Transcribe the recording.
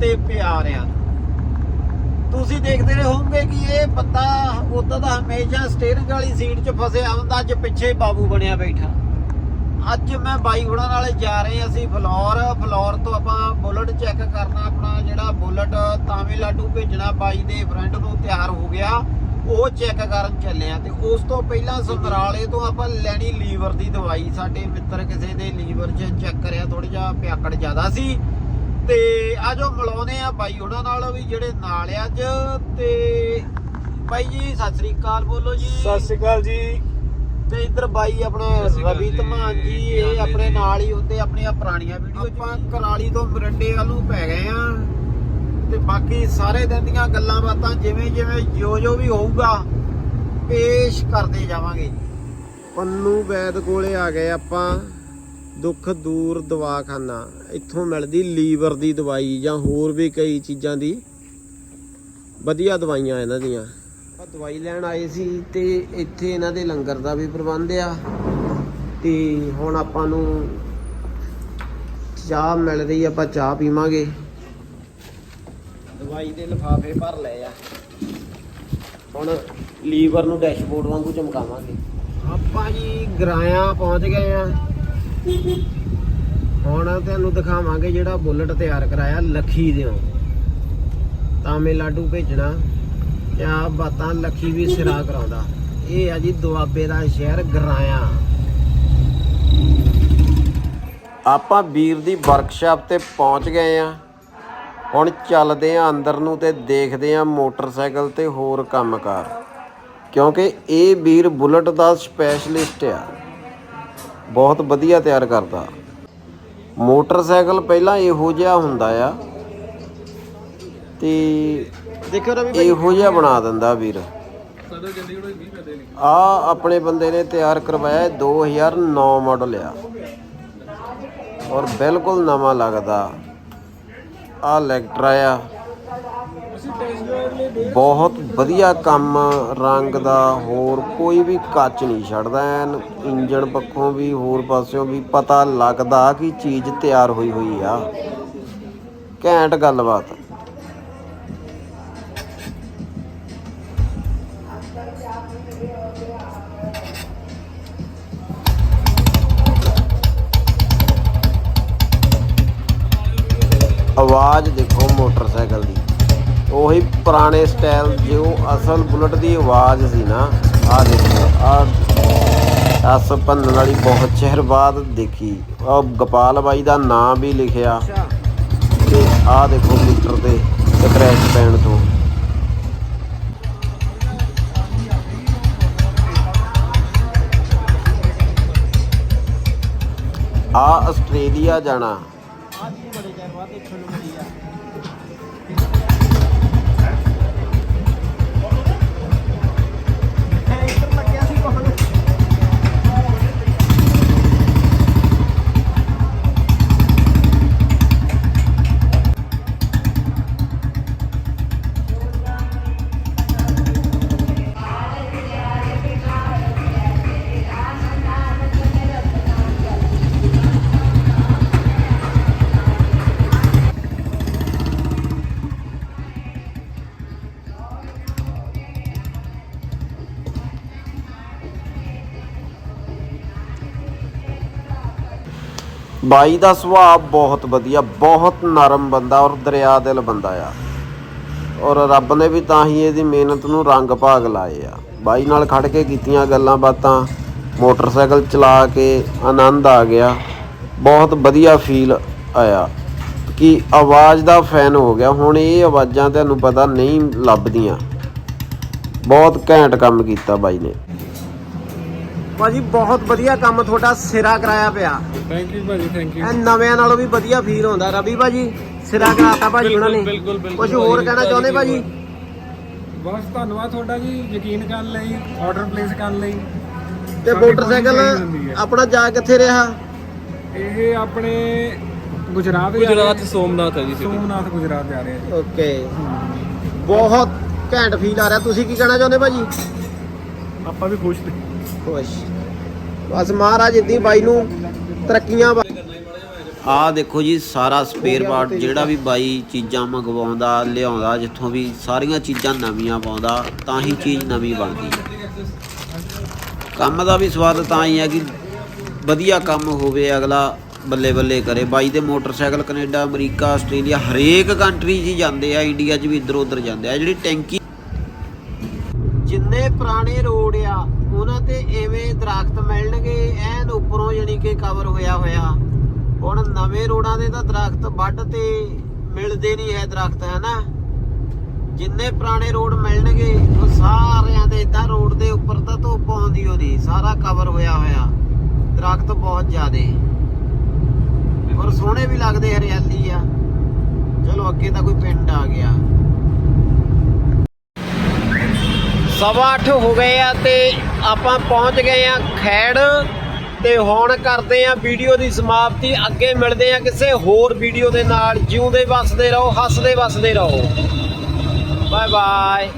ਤੇ ਪਿਆਰ ਆ। ਤੁਸੀਂ ਦੇਖਦੇ ਰਹੇ ਕਿ ਇਹ ਬੰਦਾ ਉਦੋਂ ਦਾ ਹਮੇਸ਼ਾ ਸਟੀਅਰਿੰਗ ਵਾਲੀ ਸੀਟ 'ਚ ਫਸਿਆ ਹੁੰਦਾ, ਅੱਜ ਪਿੱਛੇ ਬਾਬੂ ਬਣਿਆ ਬੈਠਾ। ਅੱਜ ਮੈਂ ਬਾਈ ਹੁਣਾਂ ਨਾਲੇ ਜਾ ਰਹੇ ਅਸੀਂ ਫਲੋਰ ਫਲੋਰ ਤੋਂ ਆਪਾਂ ਬੁਲਟ ਚੈੱਕ ਕਰਨਾ, ਆਪਣਾ ਜਿਹੜਾ ਬੁਲਟ ਤਾਮਿਲਨਾਡੂ ਭੇਜਣਾ ਬਾਈ ਦੇ ਫਰੈਂਡ ਨੂੰ ਤਿਆਰ ਹੋ ਗਿਆ, ਉਹ ਚੈੱਕ ਕਰਨ ਚੱਲੇ ਆ ਤੇ ਉਸ ਤੋਂ ਪਹਿਲਾਂ ਸਮਰਾਲੇ ਤੋਂ ਆਪਾਂ ਲੈਣੀ ਲੀਵਰ ਦੀ ਦਵਾਈ, ਸਾਡੇ ਮਿੱਤਰ ਕਿਸੇ ਦੇ ਲੀਵਰ 'ਚ ਚੈੱਕ ਕਰਿਆ ਥੋੜਾ ਜਿਹਾ ਪਿਆਕੜ ਜ਼ਿਆਦਾ ਸੀ। ਤੇ ਆਜੋ ਮਿਲਾਉਨੇ ਆ ਬਾਈ ਉਹਨਾਂ ਨਾਲ ਵੀ ਜਿਹੜੇ ਨਾਲ ਆ ਅੱਜ ਤੇ ਬਾਈ ਜੀ ਸਤਿ ਸ੍ਰੀ ਅਕਾਲ ਬੋਲੋ ਜੀ। ਸਤਿ ਸ਼੍ਰੀ ਅਕਾਲ ਜੀ। ਤੇ ਇੱਧਰ ਬਾਈ ਆਪਣਾ ਰਵੀ ਜੀ, ਧਮਾਨ ਜੀ ਇਹ ਆਪਣੇ? ਨਾਲ ਹੀ ਹੁੰਦੇ ਆਪਣੀਆਂ ਪੁਰਾਣੀਆਂ ਵੀਡੀਓ ਆਪਾਂ ਕਰਾਲੀ ਤੋਂ ਮਰੰਡੇ ਵੱਲ ਨੂੰ ਪੈ ਗਏ ਆ। ਤੇ ਬਾਕੀ ਸਾਰੇ ਦਿਨ ਦੀਆਂ ਗੱਲਾਂ ਬਾਤਾਂ ਜਿਵੇਂ ਜਿਵੇਂ ਜੋ ਜੋ ਵੀ ਹੋਊਗਾ ਪੇਸ਼ ਕਰਦੇ ਜਾਵਾਂਗੇ। ਪੰਨੂ ਵੈਦ ਕੋਲੇ ਆ ਗਏ ਆਪਾਂ। ਦੁੱਖ ਦੂਰ ਦਵਾਖਾਨਾ, ਇੱਥੋਂ ਮਿਲਦੀ ਲੀਵਰ ਦੀ ਦਵਾਈ ਜਾਂ ਹੋਰ ਵੀ ਕਈ ਚੀਜ਼ਾਂ ਦੀ ਵਧੀਆ ਦਵਾਈਆਂ ਇਹਨਾਂ ਦੀਆਂ। ਆਪਾਂ ਦਵਾਈ ਲੈਣ ਆਏ ਸੀ ਤੇ ਇੱਥੇ ਇਹਨਾਂ ਦੇ ਲੰਗਰ ਦਾ ਵੀ ਪ੍ਰਬੰਧ ਆ ਤੇ ਹੁਣ ਆਪਾਂ ਨੂੰ ਚਾਹ ਮਿਲ ਰਹੀ ਆਪਾਂ ਚਾਹ ਪੀਵਾਂਗੇ। ਦਵਾਈ ਦੇ ਲਿਫਾਫੇ ਭਰ ਲਏ ਆ। ਹੁਣ ਲੀਵਰ ਨੂੰ ਡੈਸ਼ਬੋਰਡ ਵਾਂਗੂ ਚਮਕਾਵਾਂਗੇ। ਆਪਾਂ ਜੀ ਗਰਾਇਆ ਪਹੁੰਚ ਗਏ ਆ। ਹੁਣ ਤੁਹਾਨੂੰ ਦਿਖਾਵਾਂਗੇ ਜਿਹੜਾ ਬੁਲਟ ਤਿਆਰ ਕਰਾਇਆ ਲੱਖੀ ਦਿਓ। ਤਾਮਿਲਨਾਡੂ ਭੇਜਣਾ ਕਿਆ ਬਾਤਾਂ ਲੱਖੀ ਵੀ ਸਿਰਾ ਕਰਾਉਂਦਾ। ਇਹ ਆ ਜੀ ਦੁਆਬੇ ਦਾ ਸ਼ਹਿਰ ਗਰਾਇਆ। ਆਪਾਂ ਵੀਰ ਦੀ ਵਰਕਸ਼ਾਪ ਤੇ ਪਹੁੰਚ ਗਏ ਆ। ਹੁਣ ਚੱਲਦੇ ਆ ਅੰਦਰ ਨੂੰ ਤੇ ਦੇਖਦੇ ਆ ਮੋਟਰਸਾਈਕਲ ਤੇ ਹੋਰ ਕੰਮਕਾਰ ਕਿਉਂਕਿ ਇਹ ਵੀਰ ਬੁਲਟ ਦਾ ਸਪੈਸ਼ਲਿਸਟ ਆ। ਬਹੁਤ ਵਧੀਆ ਤਿਆਰ ਕਰਦਾ। ਮੋਟਰਸਾਈਕਲ ਪਹਿਲਾਂ ਇਹੋ ਜਿਹਾ ਹੁੰਦਾ ਆ ਤੇ ਦੇਖੋ ਰਵੀ ਇਹੋ ਜਿਹਾ ਬਣਾ ਦਿੰਦਾ ਵੀਰ। ਸਾਡੇ ਚੰਡੀਗੜ੍ਹ 20 ਕਦੇ ਨਹੀਂ। ਆ ਆਪਣੇ ਬੰਦੇ ਨੇ ਤਿਆਰ ਕਰਵਾਇਆ ਹੈ, 2009 ਮਾਡਲ ਆ। ਔਰ ਬਿਲਕੁਲ ਨਵਾਂ ਲੱਗਦਾ। ਆ ਲੈਕਟਰਾ ਆ ਅਸੀਂ ਟੈਸਟ ਡਰਾਈਵ ਲਈ ਦੇ ਬਹੁਤ ਵਧੀਆ ਕੰਮ ਰੰਗ ਦਾ, ਹੋਰ ਕੋਈ ਵੀ ਕੱਚ ਨਹੀਂ ਛੱਡਦਾ ਐਨ। ਇੰਜਣ ਪੱਖੋਂ ਵੀ, ਹੋਰ ਪਾਸਿਓਂ ਵੀ ਪਤਾ ਲੱਗਦਾ ਕਿ ਚੀਜ਼ ਤਿਆਰ ਹੋਈ ਹੋਈ ਆ। ਘੈਂਟ ਗੱਲਬਾਤ। ਆਵਾਜ਼ ਦੇਖੋ ਮੋਟਰਸਾਈਕਲ ਦੀ। ਉਹੀ ਪੁਰਾਣੇ ਸਟਾਈਲ ਜੋ ਅਸਲ ਬੁਲਟ ਦੀ ਆਵਾਜ਼ ਸੀ ਨਾ ਆ ਦੇਖੋ ਆ ਅਸ ਭੰਨਣ ਵਾਲੀ ਬਹੁਤ ਚਿਰ ਬਾਅਦ ਦੇਖੀ। ਉਹ ਗੋਪਾਲ ਬਾਈ ਦਾ ਨਾਮ ਵੀ ਲਿਖਿਆ। ਤੇ ਆ ਦੇਖੋ ਮੀਟਰ ਤੇ ਸਕ੍ਰੈਚ ਪੈਣ ਤੋਂ। ਆ ਆਸਟ੍ਰੇਲੀਆ ਜਾਣਾ। ਬਾਈ ਦਾ ਸੁਭਾਅ ਬਹੁਤ ਵਧੀਆ, ਬਹੁਤ ਨਰਮ ਬੰਦਾ ਔਰ ਦਰਿਆ ਦਿਲ ਬੰਦਾ ਆ। ਔਰ ਰੱਬ ਨੇ ਵੀ ਤਾਂ ਹੀ ਇਹਦੀ ਮਿਹਨਤ ਨੂੰ ਰੰਗ ਭਾਗ ਲਾਏ ਆ। ਬਾਈ ਨਾਲ ਖੜ ਕੇ ਕੀਤੀਆਂ ਗੱਲਾਂ ਬਾਤਾਂ, ਮੋਟਰਸਾਈਕਲ ਚਲਾ ਕੇ ਆਨੰਦ ਆ ਗਿਆ। ਬਹੁਤ ਵਧੀਆ ਫੀਲ ਆਇਆ। ਕਿ ਆਵਾਜ਼ ਦਾ ਫੈਨ ਹੋ ਗਿਆ। ਹੁਣ ਇਹ ਆਵਾਜ਼ਾਂ ਤੁਹਾਨੂੰ ਪਤਾ ਨਹੀਂ ਲੱਭਦੀਆਂ। ਬਹੁਤ ਘੈਂਟ ਕੰਮ ਕੀਤਾ ਬਾਈ ਨੇ। ਭਾਜੀ ਬਹੁਤ ਵਧੀਆ ਕੰਮ ਤੁਹਾਡਾ ਸਿਰਾ ਕਰਾਇਆ ਪਿਆ। ਥੈਂਕ ਯੂ ਭਾਜੀ ਥੈਂਕ ਇਹ ਨਵਿਆਂ ਨਾਲੋਂ ਵੀ ਵਧੀਆ ਫੀਲ ਹੁੰਦਾ ਰਵੀ ਭਾਜੀ ਸਿਰਾ ਕਰਾਤਾ ਭਾਜੀ ਉਹਨਾਂ ਨੇ। ਬਿਲਕੁਲ, ਬਿਲਕੁਲ ਕੁਝ ਹੋਰ ਕਹਿਣਾ ਚਾਹੁੰਦੇ ਭਾਜੀ? ਬਸ ਧੰਨਵਾਦ ਤੁਹਾਡਾ ਜੀ ਯਕੀਨ ਕਰਨ ਲਈ ਆਰਡਰ ਪਲੇਸ ਕਰਨ ਲਈ। ਤੇ ਸਾਡੀ ਮੋਟਰਸਾਈਕਲ ਬਹੁਤ ਹੁੰਦੀ ਹੈ। ਆਪਣਾ ਜਾ ਕਿੱਥੇ ਰਿਹਾ? ਇਹ ਆਪਣੇ ਗੁਜਰਾਤ ਜਾ ਗੁਜਰਾਤ। ਸੋਮਨਾਥ ਹੈ ਜੀ city। ਸੋਮਨਾਥ ਗੁਜਰਾਤ ਜਾ ਰਹੇ ਆ ਜੀ। ਓਕੇ। ਬਹੁਤ ਘੈਂਟ ਫੀਲ ਆ ਰਿਹਾ। ਤੁਸੀਂ ਕੀ ਕਹਿਣਾ ਚਾਹੁੰਦੇ ਭਾਜੀ? ਆਪਾਂ ਵੀ ਖੁਸ਼ ਨੇ। ਖੁਸ਼। ਬਸ ਮਹਾਰਾਜ ਇੱਦੀ ਬਾਈ ਨੂੰ ਤਰੱਕੀਆਂ ਬ- ਆਹ ਦੇਖੋ ਜੀ, ਸਾਰਾ ਸਪੇਅਰ ਪਾਰਟ ਜਿਹੜਾ ਵੀ ਬਾਈ ਚੀਜ਼ਾਂ ਮੰਗਵਾਉਂਦਾ, ਲਿਆਉਂਦਾ, ਜਿੱਥੋਂ ਵੀ ਸਾਰੀਆਂ ਚੀਜ਼ਾਂ ਨਵੀਆਂ ਪਾਉਂਦਾ, ਤਾਂ ਹੀ ਚੀਜ਼ ਨਵੀਂ ਬਣਦੀ ਕੰਮ ਦਾ ਵੀ ਸਵਾਦ ਤਾਂ ਹੀ ਹੈ ਕਿ ਵਧੀਆ ਕੰਮ ਹੋਵੇ, ਅਗਲਾ ਬੱਲੇ ਬੱਲੇ ਕਰੇ। ਬਾਈ ਦੇ ਮੋਟਰਸਾਈਕਲ ਕੈਨੇਡਾ, ਅਮਰੀਕਾ, ਆਸਟ੍ਰੇਲੀਆ ਹਰੇਕ ਕੰਟਰੀ 'ਚ ਹੀ ਜਾਂਦੇ ਆ, ਇੰਡੀਆ 'ਚ ਵੀ ਇੱਧਰ ਉੱਧਰ ਜਾਂਦੇ ਆ। ਜਿਹੜੀ ਟੈਂਕੀ ਜਿੰਨੇ ਪੁਰਾਣੇ ਰੋਡ ਆ, ਉਹਨਾਂ ਤੇ ਐਵੇਂ ਦਰਖਤ ਮਿਲਣਗੇ, ਐਨ ਉੱਪਰੋਂ ਯਾਨੀ ਕਿ ਕਵਰ ਹੋਇਆ ਹੋਇਆ। ਹੁਣ ਨਵੇਂ ਰੋਡਾਂ ਦੇ ਤਾਂ ਦਰਖਤ ਵੱਢ ਤੇ ਮਿਲਦੇ ਨਹੀਂ ਹੈ ਦਰਖਤ, ਹਨਾ? ਜਿੰਨੇ ਪੁਰਾਣੇ ਰੋਡ ਮਿਲਣਗੇ, ਉਹ ਸਾਰਿਆਂ ਦੇ ਇਦਾਂ ਰੋਡ ਦੇ ਉੱਪਰ ਤਾਂ ਧੁੱਪ ਆਉਂਦੀ ਉਹਦੀ ਸਾਰਾ ਕਵਰ ਹੋਇਆ ਹੋਇਆ। ਦਰਖਤ ਬਹੁਤ ਜ਼ਿਆਦੇ। ਔਰ ਸੋਹਣੇ ਵੀ ਲੱਗਦੇ ਹਰਿਆਲੀ ਆ। ਚਲੋ, ਅੱਗੇ ਤਾਂ ਕੋਈ ਪਿੰਡ ਆ ਗਿਆ। ਸਵਾ ਅੱਠ ਹੋ ਗਏ ਆ ਤੇ ਆਪਾਂ ਪਹੁੰਚ ਗਏ ਆ ਖੈੜ ਤੇ ਹੁਣ ਕਰਦੇ ਆ ਵੀਡੀਓ ਦੀ ਸਮਾਪਤੀ। ਅੱਗੇ ਮਿਲਦੇ ਆ ਕਿਸੇ ਹੋਰ ਵੀਡੀਓ ਦੇ ਨਾਲ। ਜਿਉਂਦੇ, ਵਸਦੇ ਰਹੋ, ਹੱਸਦੇ, ਵਸਦੇ ਰਹੋ। Bye bye